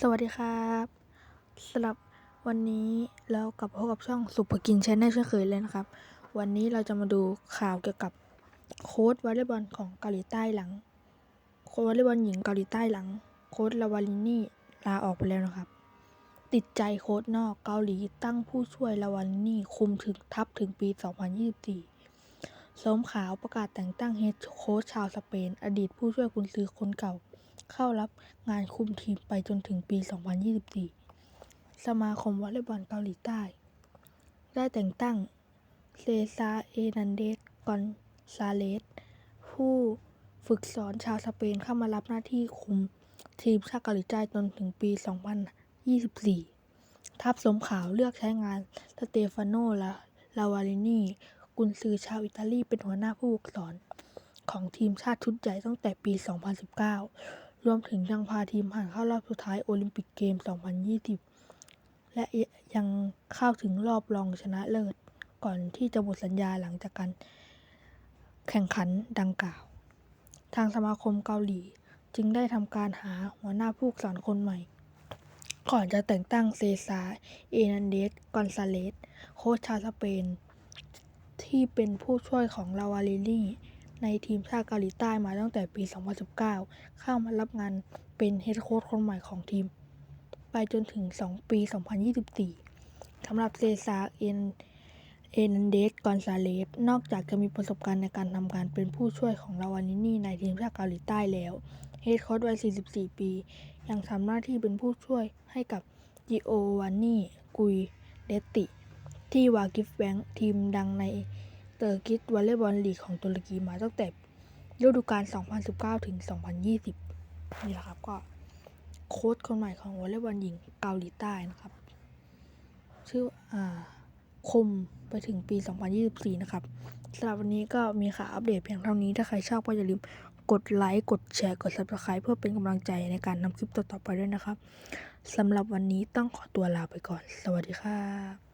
สวัสดีครับสำหรับวันนี้เรากลับพบกับช่องสุภกินชแนลเช่นเคยเลยนะครับ วันนี้เราจะมาดูข่าวเกี่ยวกับโค้ชวอลเลย์บอลของเกาหลีใต้หลัง โค้ชวอลเลย์บอลหญิงเกาหลีใต้หลัง โค้ชลาวาลินี่ลาออกไปแล้วนะครับ ติดใจโค้ชนอกเกาหลีตั้งผู้ช่วยลาวาลินี่คุมถึงทัพถึงปี 2024ส้มขาวประกาศแต่งตั้งเฮดโค้ชชาวสเปน อดีตผู้ช่วยกุนซือคนเก่า เข้ารับงานคุมทีมไปจนถึงปี 2024 สมาคมวอลเลย์บอลเกาหลีใต้ ได้แต่งตั้งเซซาเอนันเดสกอนซาเลส ผู้ฝึกสอนชาวสเปนเข้ามารับหน้าที่คุมทีมชาติเกาหลีใต้จนถึงปี 2024 ทัพสมขาวเลือกใช้งานสเตฟานโนแลาลาวาลินีกุนซือชาวอิตาลีเป็นหัวหน้าผู้ฝึกสอนของทีมชาติชุดใหญ่ตั้งแต่ปี 2019 รวมถึงยังพาทีมผ่านเข้ารอบสุดท้ายโอลิมปิกเกม 2020 และยังเข้าถึงรอบรองชนะเลิศ ก่อนที่จะหมดสัญญาหลังจากการแข่งขันดังกล่าว ทางสมาคมเกาหลีจึงได้ทำการหาหัวหน้าผู้สอนคนใหม่ ก่อนจะแต่งตั้งเซซา เอนันเดส กอนซาเลส โค้ชชาวสเปน ที่เป็นผู้ช่วยของลาวาลิลี่ ในทีมชาติเกาหลีใต้มาตั้งแต่ปี 2019 เข้ามารับงานเป็นเฮดโค้ชคนใหม่ของทีม ไปจนถึง 2 ปี 2024 สำหรับเซซาเอ็นเอนันเดสกอนซาเลสนอกจากจะมีประสบการณ์ในการทำงานเป็นผู้ช่วยของลาวานินี่ในทีมชาติเกาหลีใต้แล้ว เฮดโค้ชวัย 44 ปี ยังทำหน้าที่เป็นผู้ช่วยให้กับจิโอวานนี่กุยเดตติที่วากิฟแบงค์ทีมดังใน เตอร์กิสวอลเลย์บอลลีกของตุรกีมาตั้งแต่ฤดูกาล 2019 ถึง 2020 นี่แหละครับก็โค้ชคนใหม่ของวอลเลย์บอลหญิงเกาหลีใต้นะครับ ชื่ออ่าคมไปถึงปี 2024 นะครับสำหรับวันนี้ก็มีข่าวอัปเดตเพียงเท่านี้ ถ้าใครชอบก็อย่าลืมกดไลค์ กดแชร์ กด subscribe เพื่อเป็นกำลังใจในการนำคลิปต่อๆไปด้วยนะครับสำหรับวันนี้ต้องขอตัวลาไปก่อน สวัสดีครับ